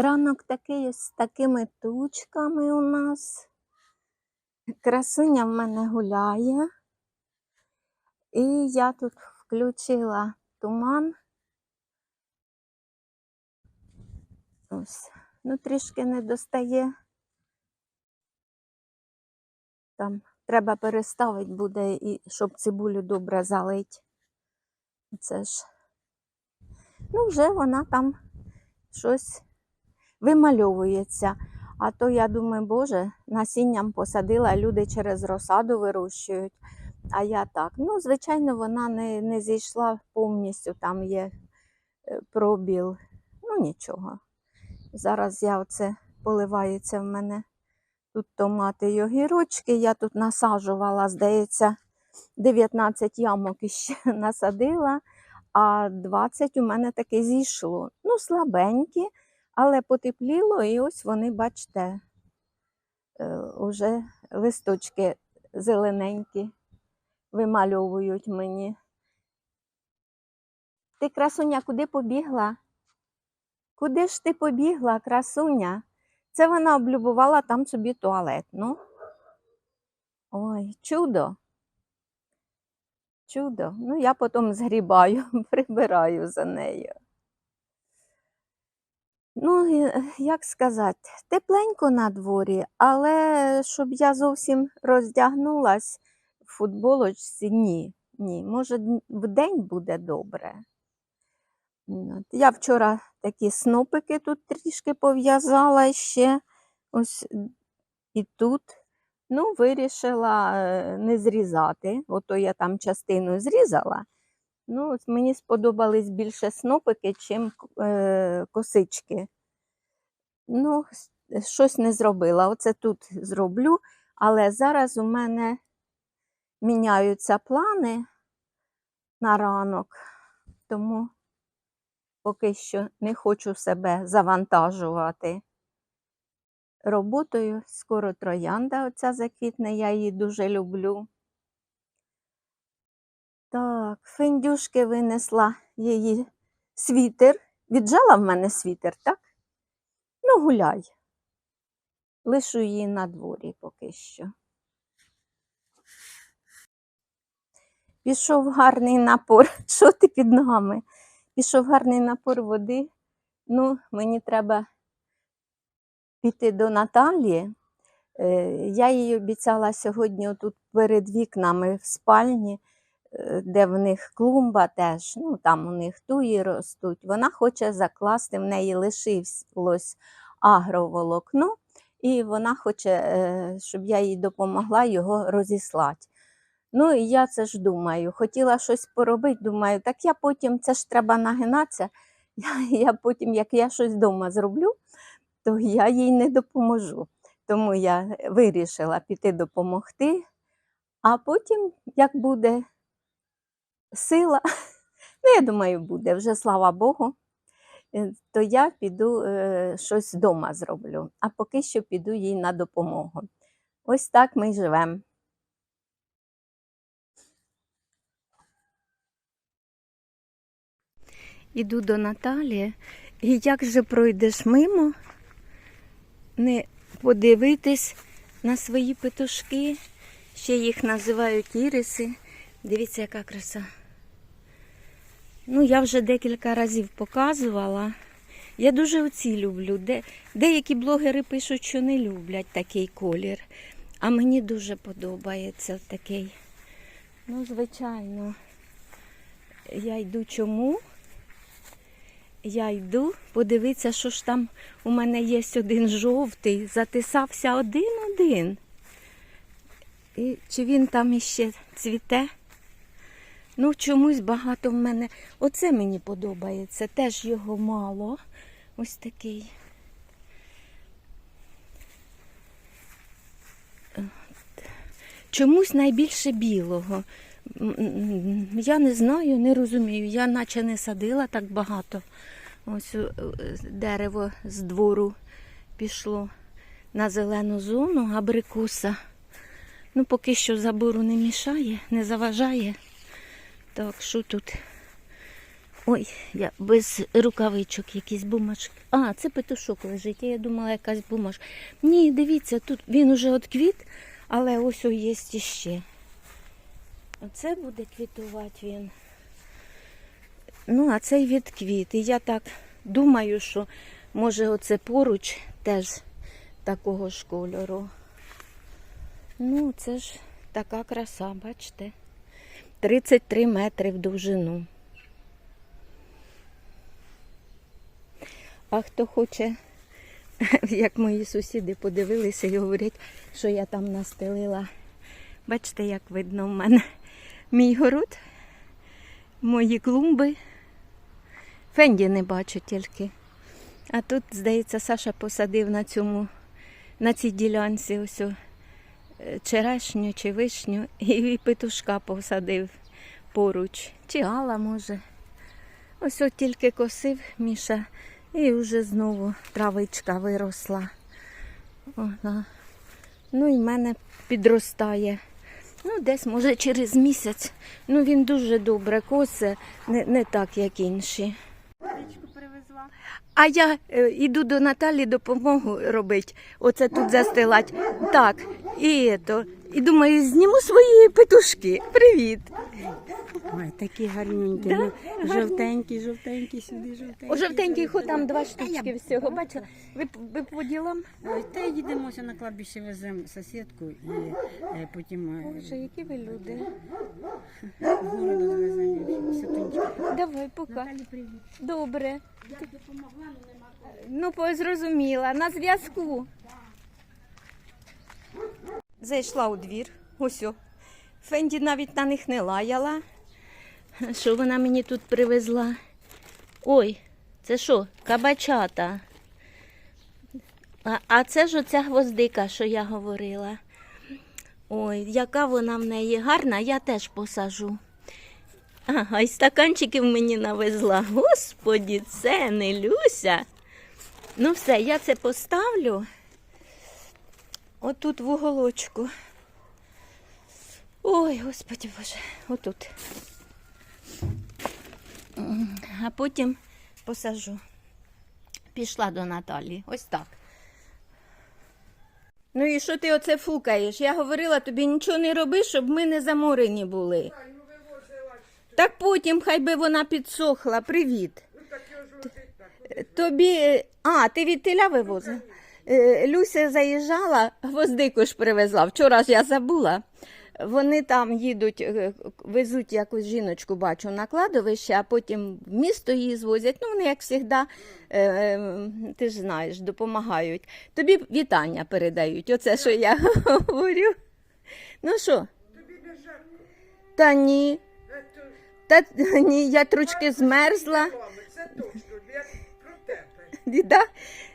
Ранок такий з такими тучками у нас. Красуня в мене гуляє. І я тут включила туман. Ось. Ну, трішки не достає. Там треба переставити буде, і щоб цибулю добре залить. Це ж. Ну, вже вона там щось вимальовується. А то я думаю, Боже, насінням посадила, люди через розсаду вирощують. А я так. Ну, звичайно, вона не, не зійшла повністю, там є е, пробіл. Ну, нічого. Зараз я оце поливається в мене тут томати й огірочки. Я тут насаджувала, здається, 19 ямок іще насадила, а 20 у мене таки зійшло. Ну, слабенькі, але потепліло, і ось вони, бачите, е, уже листочки зелененькі вимальовують мені. Ти, красуня, куди побігла? Куди ж ти побігла, красуня? Це вона облюбувала там собі туалет. Ну. Ой, чудо. Чудо. Ну, я потім згрібаю, прибираю за нею. Ну, як сказати, тепленько на дворі, але щоб я зовсім роздягнулась в футболочці, ні. Ні, може, в день буде добре. Я вчора такі снопики тут трішки пов'язала ще ось і тут. Ну, вирішила е, не зрізати. Ото я там частину зрізала. Ну, мені сподобались більше снопики, чим е, косички. Ну, щось не зробила. Оце тут зроблю, але зараз у мене міняються плани на ранок, тому поки що не хочу себе завантажувати роботою. Скоро троянда оця заквітне, я її дуже люблю. Так, фендюшки винесла її світер. Віджала в мене світер, так? Ну, гуляй. Лишу її на дворі поки що. Пішов гарний напор. Що ти під ногами? Пішов гарний напор води. Ну, мені треба піти до Наталії. Е, Я їй обіцяла сьогодні тут перед вікнами в спальні, де в них клумба теж, ну там у них туї ростуть. Вона хоче закласти, в неї лишилось агроволокно, і вона хоче, е, щоб я їй допомогла його розіслати. Ну, і я це ж думаю, хотіла щось поробити, думаю, так я потім, це ж треба нагинатися, я, я потім, як я щось вдома зроблю, то я їй не допоможу. Тому я вирішила піти допомогти, а потім, як буде сила, ну, я думаю, буде вже, слава Богу, е, то я піду е, щось вдома зроблю, а поки що піду їй на допомогу. Ось так ми живемо. Іду до Наталії, і як же пройдеш мимо, не подивитись на свої петушки, ще їх називають іриси. Дивіться, яка краса. Ну, я вже декілька разів показувала. Я дуже оці люблю. Де, деякі блогери пишуть, що не люблять такий колір. А мені дуже подобається такий. Ну, звичайно, я йду чому? Я йду подивитися, що ж там у мене є один жовтий, затисався один-один. І чи він там іще цвіте? Ну, чомусь багато в мене. Оце мені подобається. Теж його мало. Ось такий. Чомусь найбільше білого. Я не знаю, не розумію. Я наче не садила так багато. Ось е, дерево з двору пішло на зелену зону абрикоса. Ну, поки що забору не мішає, не заважає. Так, що тут Ой, я без рукавичок якісь бумажки. А, це петушок лежить. Я думала, якась бумажка. Ні, дивіться, тут він уже отквіт, але ось о, є іще. Оце буде квітувати він. Ну, а цей відквіт. І я так думаю, що може оце поруч теж такого ж кольору. Ну, це ж така краса, бачите? 33 метри в довжину. А хто хоче, як мої сусіди подивилися і говорять, що я там настелила. Бачите, як видно в мене мій город, мої клумби. Фенді не бачу тільки. А тут, здається, Саша посадив на цьому, на цій ділянці ось черешню чи вишню і петушка посадив поруч. Чи Алла може. Ось от тільки косив Міша, і вже знову травичка виросла. Ага. Ну і в мене підростає. Ну, десь, може, через місяць. Ну, він дуже добре косе, не, не так, як інші. А я е, іду до Наталі допомогу робити. Оце тут застилать. Так, і ето. І думаю, зніму свої петушки. Привіт. Ой, такі гарненькі. Да? Ну, жовтенькі, жовтенькі, сюди жовтенькі. У жовтеньких там два штучки всього. Бачила? Ви, ви по ділам? Ой, Та їдемо ще на кладбище веземо сусідку і е, потім е, Боже, які ви люди. городу завеземо. Давай, пока. Наталі, привіт. Добре. Я допомогла, але нема. Ну, по- зрозуміла. На зв'язку. Зайшла у двір. Ось. о. Фенді навіть на них не лаяла. Що вона мені тут привезла? Ой, це що, кабачата. А, а це ж оця гвоздика, що я говорила. Ой, яка вона в неї гарна, я теж посажу. Ага, і стаканчиків мені навезла. Господі, це не Люся. Ну все, я це поставлю. Отут в уголочку. Ой, господі Боже, отут. А потім посажу. Пішла до Наталі. Ось так. Ну і що ти оце фукаєш? Я говорила тобі нічого не роби, щоб ми не заморені були. Так потім хай би вона підсохла. Привіт. Тобі. е, А, ти від теля вивозила? Е, Люся заїжджала, гвоздику ж привезла. Вчора ж я забула. Вони там їдуть, е, везуть якусь жіночку, бачу, на кладовище, а потім в місто її звозять. Ну, вони, як завжди, ти ж знаєш, допомагають. Тобі вітання передають. Оце, що я говорю. Ну що? Та ні. Та ні, я трошки змерзла. Це точно, як про тебе.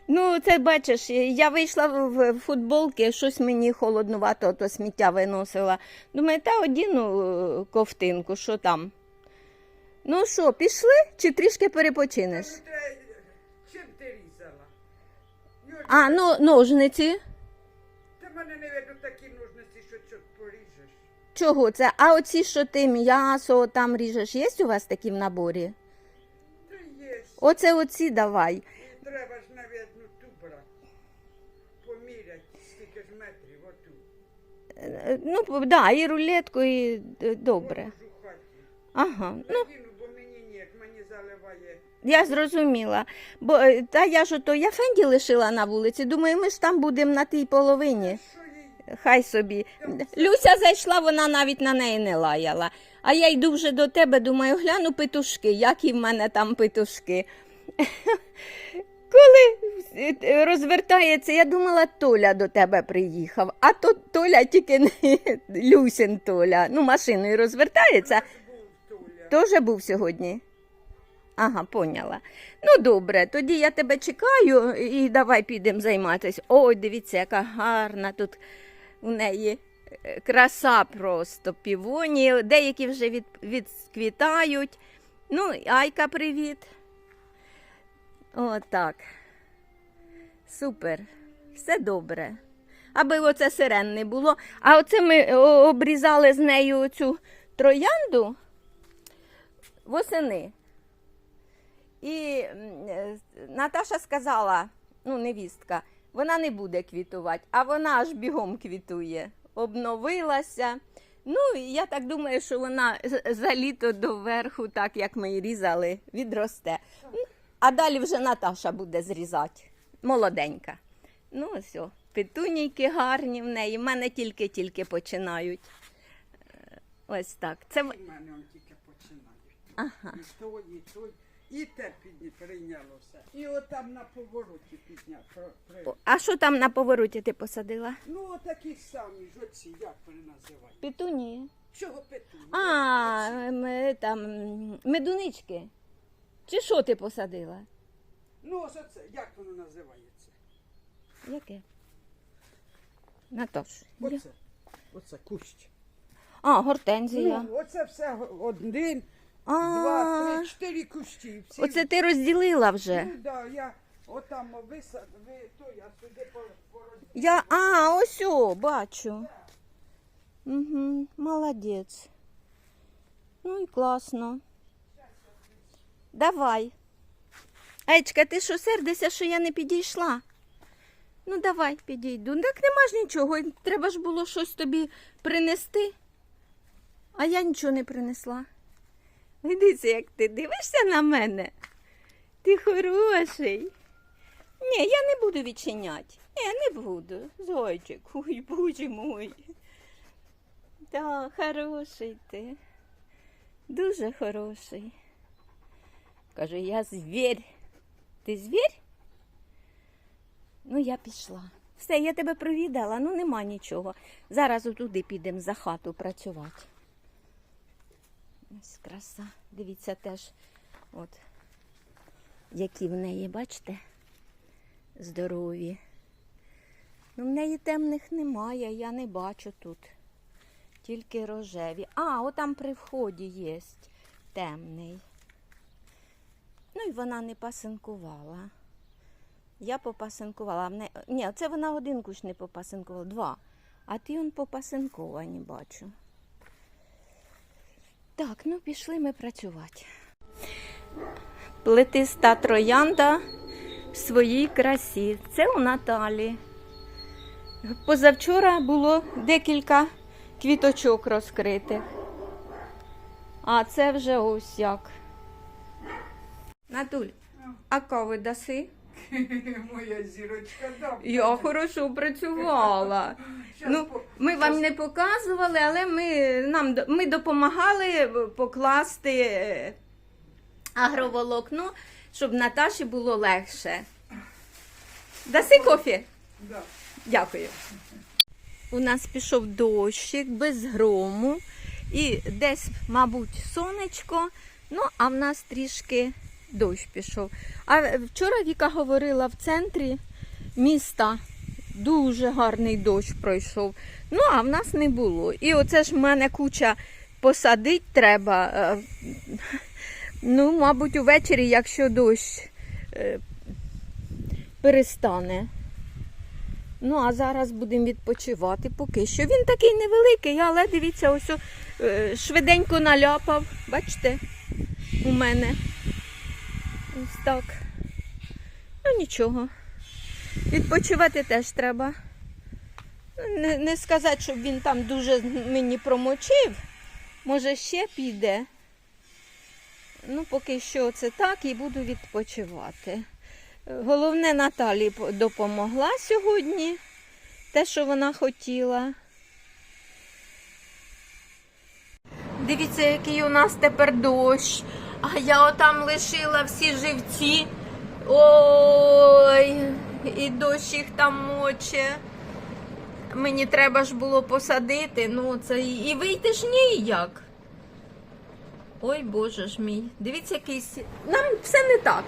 Ну, це бачиш, я вийшла в футболки, щось мені холоднувато, то сміття виносила. Думаю, та одіну е, ковтинку, що там. Ну що, пішли чи трішки перепочинеш? Ну, Чим ти різала? А, ну, ножниці. Ти мене не видно такі ножниці, що чот поріжеш. Чого це? А оці, що ти м'ясо там ріжеш, є у вас такі в наборі? Та є. Оце оці давай. І треба ж, Ну, да, і рулетку, і е, добре. Ага. Ну. Я зрозуміла. Бо е, та я ж ото я Фенді лишила на вулиці. Думаю, ми ж там будемо на тій половині. Хай собі. Люся зайшла, вона навіть на неї не лаяла. А я йду вже до тебе, думаю, гляну петушки, які в мене там петушки. Коли е, розвертається, я думала, Толя до тебе приїхав, а то Толя тільки не Люсін Толя. Ну, машиною розвертається. Теж був сьогодні? Ага, поняла. Ну, добре, тоді я тебе чекаю і давай підемо займатися. Ой, дивіться, яка гарна тут у неї е, краса просто півоні. Деякі вже від, відквітають. Ну, Айка, привіт. Отак. Супер. Все добре. Аби оце сирен не було. А оце ми обрізали з нею цю троянду восени. І е, Наташа сказала, ну, невістка, вона не буде квітувати, а вона аж бігом квітує. Обновилася. Ну, я так думаю, що вона за літо до верху, так як ми її різали, відросте. А далі вже Наташа буде зрізати. Молоденька. Ну, ось, о, петунійки гарні в неї. В мене тільки-тільки починають. Е, Ось так. Це У мене он тільки починають. Ага. І той, і той. І те підні прийнялося. І отам на повороті підня. При. А що там на повороті ти посадила? Ну, отакі самі ж оці, як вони називають. Петунії. Чого петуні? А, м, там медунички. Чи що ти посадила? Ну, ось оце, як воно називається? Яке? Наташ. я- Оце. Оце кущ. А, гортензія. Ну, оце все один, а, два, три, чотири кущі. Всі. оце ти розділила вже. Ну, да, я отам висад, ви, то я сюди по. Я, а, ось о, бачу. Угу, молодець. Ну і класно. Давай. Ечка, ти що сердишся, що я не підійшла? Ну, давай, підійду. Так нема ж нічого. Треба ж було щось тобі принести. А я нічого не принесла. Дивися, як ти дивишся на мене. Ти хороший. Ні, я не буду відчиняти. Ні, не буду. Зайчик, ой, боже мой. Так, хороший ти. Дуже хороший. Каже, я звір. Ти звір? Ну, я пішла. Все, я тебе провідала, ну нема нічого. Зараз отуди підемо за хату працювати. Ось краса. Дивіться теж, от, які в неї, бачите? здорові. Ну, в неї темних немає, я не бачу тут. Тільки рожеві. А, отам при вході є темний. Ну і вона не пасинкувала. Я попасинкувала. Ні, це вона один куш не попасинкувала, два. А ті он попасинковані бачу. Так, ну пішли ми працювати. Плетиста троянда в своїй красі. Це у Наталі. Позавчора було декілька квіточок розкритих. А це вже ось як. Натуль, а кави даси? Моя зірочка, да. Я хорошо працювала. Щас Ну, по- ми вам не показували, але ми, нам, ми допомагали покласти е, агроволокно, щоб Наташі було легше. Даси кофі? Да. Дякую. У нас пішов дощик без грому і десь, мабуть, сонечко. Ну, а в нас трішки дощ пішов. А вчора Віка говорила в центрі міста дуже гарний дощ пройшов. Ну, а в нас не було. І оце ж в мене куча посадить треба. е, Ну, мабуть, увечері, якщо дощ е, перестане. Ну, а зараз будемо відпочивати поки що. Він такий невеликий, але дивіться, ось е, швиденько наляпав. Бачите, у мене. Ось так. Ну нічого. Відпочивати теж треба. Не, не сказати, щоб він там дуже мені промочив. Може, ще піде. Ну, поки що це так і буду відпочивати. Головне, Наталі допомогла сьогодні. Те, що вона хотіла. Дивіться, який у нас тепер дощ. А я отам лишила всі живці. Ой, і дощ їх там моче. Мені треба ж було посадити, ну це і вийти ж ніяк. Ой, боже ж мій. Дивіться, якийсь. Нам все не так.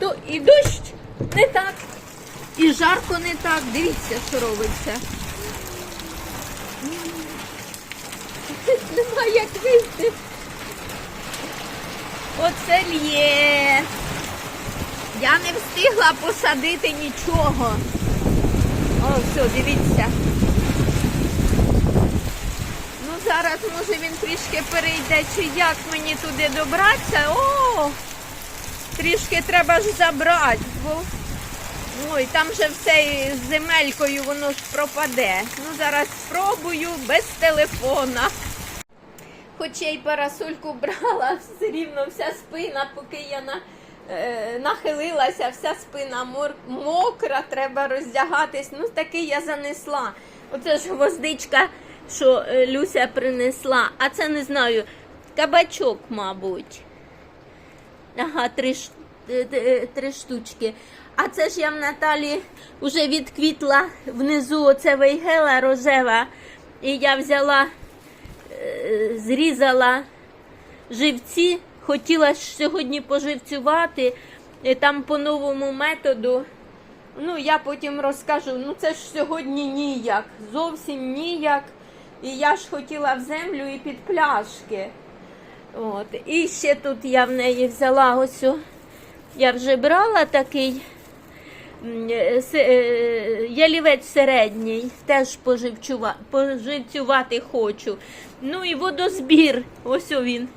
То і дощ не так, і жарко не так. Дивіться, що робиться. М. Немає як вийти. Оце лє. Я не встигла посадити нічого. О, все, дивіться. Ну, зараз, може, він трішки перейде, чи як мені туди добратися. О! трішки треба ж забрати, бо ой, там же все з земелькою воно ж пропаде. Ну зараз спробую без телефона. Хоч я й парасольку брала, все рівно вся спина, поки я на, е, нахилилася, вся спина мор, мокра, треба роздягатись. Ну, таки я занесла. Оце ж гвоздичка, що е, Люся принесла. А це не знаю, кабачок, мабуть. Ага, три, е, е, три штучки. А це ж я в Наталі вже відквітла внизу оце вейгела рожева. І я взяла зрізала живці, хотіла сьогодні поживцювати там по новому методу. Ну, я потім розкажу. Ну, це ж сьогодні ніяк, зовсім ніяк. І я ж хотіла в землю і під пляшки. От. І ще тут я в неї взяла ось. Я вже брала такий е, е, ялівець середній, теж поживцювати хочу. Ну і водозбір, ось він.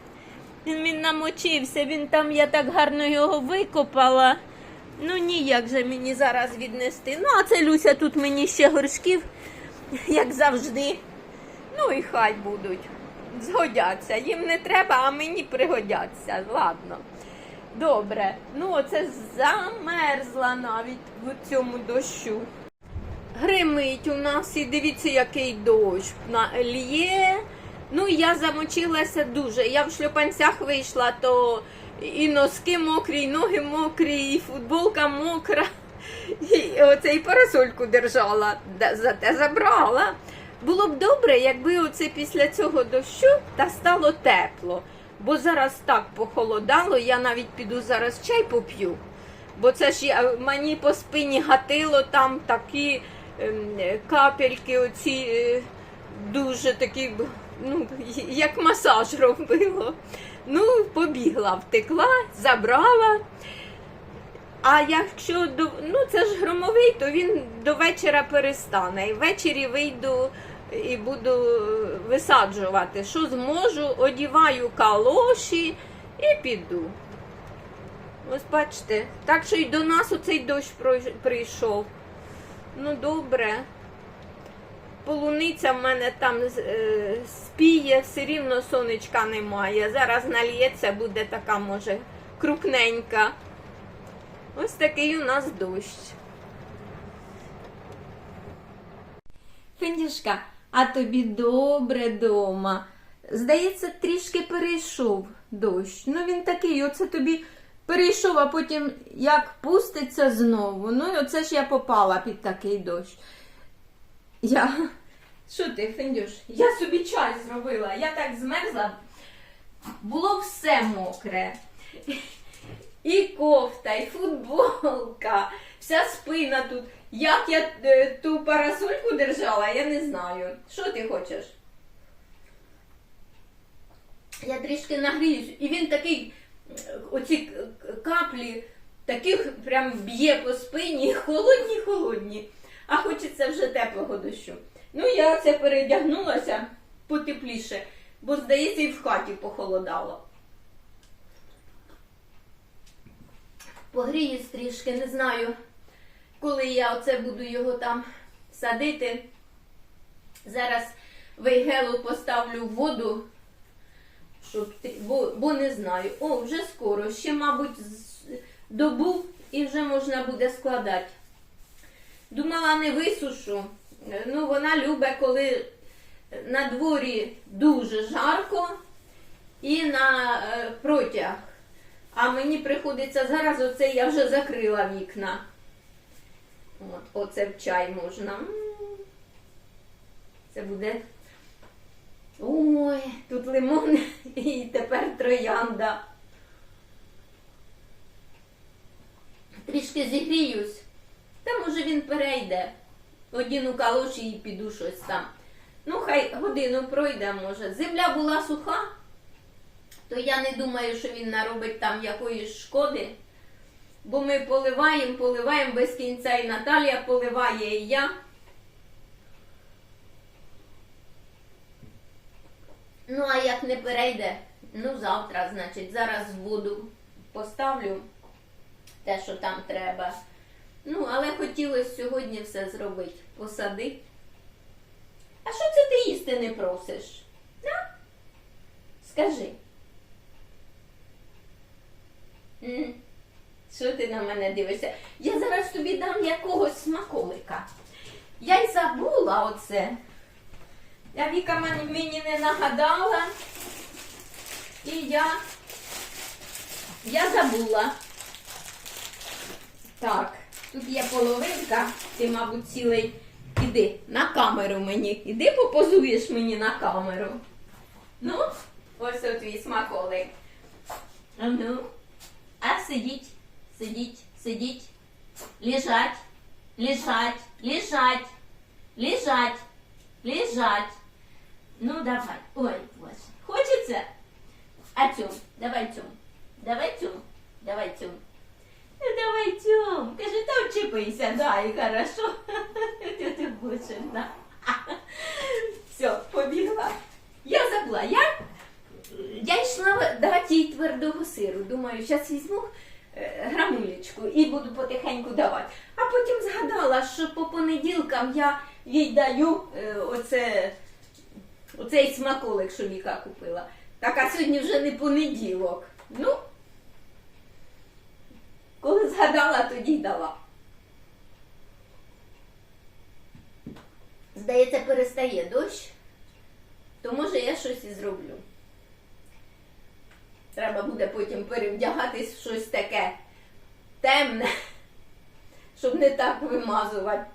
Він, він намочився, він там, я так гарно його викопала. Ну ніяк же мені зараз віднести. Ну, а це Люся тут мені ще горшків, як завжди. Ну і хай будуть. Згодяться. Їм не треба, а мені пригодяться. Ладно. Добре. Ну, оце замерзла навіть в цьому дощу. Гримить у нас і дивіться, який дощ на лє. Ну, я замочилася дуже. Я в шльопанцях вийшла, то і носки мокрі, і ноги мокрі, і футболка мокра. І оце парасольку держала, зате забрала. Було б добре, якби оце після цього дощу та стало тепло. Бо зараз так похолодало, я навіть піду зараз чай поп'ю. Бо це ж я, мені по спині гатило там такі ем, капельки, оці е, дуже такі, ну, як масаж робило. Ну, побігла, втекла, забрала. А якщо ну це ж громовий, то він до вечора перестане. І ввечері вийду і буду висаджувати. Що зможу, одіваю калоші і піду. Ось бачите, так що й до нас оцей дощ прийшов. Ну, добре. Полуниця в мене там е, спіє, все рівно сонечка немає. Зараз нальється, буде така, може, крупненька. Ось такий у нас дощ. Фендюшка, а тобі добре дома. Здається, трішки перейшов дощ. Ну він такий, оце тобі перейшов, а потім як пуститься знову. Ну і оце ж я попала під такий дощ. Я. Що ти, Фендюш? Я собі чай зробила. Я так змерзла. Було все мокре. І кофта, і футболка, вся спина тут. Як я е, ту парасольку держала, я не знаю. Що ти хочеш? Я трішки нагріюсь. І він такий, е, оці каплі, таких прям б'є по спині, холодні, холодні. А хочеться вже теплого дощу. Ну, я це передягнулася потепліше, бо, здається, і в хаті похолодало. Погріюсь трішки, не знаю, коли я оце буду його там садити. Зараз вейгелу поставлю в воду, щоб бо, бо не знаю. О, вже скоро. Ще, мабуть, добу і вже можна буде складати. Думала, не висушу. Ну, вона любить, коли на дворі дуже жарко і на е, протяг. А мені приходиться зараз, оце я вже закрила вікна. От, оце в чай можна. Це буде. Ой, тут лимон і тепер троянда. Трішки зігріюсь. Та може він перейде. Одіну калоші і піду щось там. Ну, хай годину пройде, може. Земля була суха, то я не думаю, що він наробить там якоїсь шкоди. Бо ми поливаємо, поливаємо без кінця, і Наталія поливає, і я. Ну, а як не перейде, ну завтра, значить, зараз воду поставлю те, що там треба. Ну, але хотілося сьогодні все зробити. Посадити. А що це ти їсти не просиш? Да? Скажи. М, Що ти на мене дивишся? Я зараз тобі дам якогось смаколика. Я й забула оце. А Віка мені не нагадала. І я. Я забула. Так, тут є половинка, ти, мабуть, цілий. Іди на камеру мені. Іди попозуєш мені на камеру. Ну, ось твій смаколик. А ну. А сидіть, сидіть, сидіть. Лежать, лежать, лежать, лежать, лежать. Ну, давай. Ой, боже. Хочеться? А цьому? Давай цьому. Давай цьому. Давай цьому. Ну, давай цьому. Кажи, та вчепися, да, і хорошо. Ти ти боже, на. Все, побігла. Я забула. Я, я йшла дати їй твердого сиру. Думаю, зараз візьму е, грамулечку і буду потихеньку давати. А потім згадала, що по понеділкам я їй даю е, оце, оцей смаколик, що Віка купила. Так, а сьогодні вже не понеділок. Ну, коли згадала, тоді дала. Здається, перестає дощ, то може я щось і зроблю. Треба буде потім перевдягатись в щось таке темне, щоб не так вимазувати.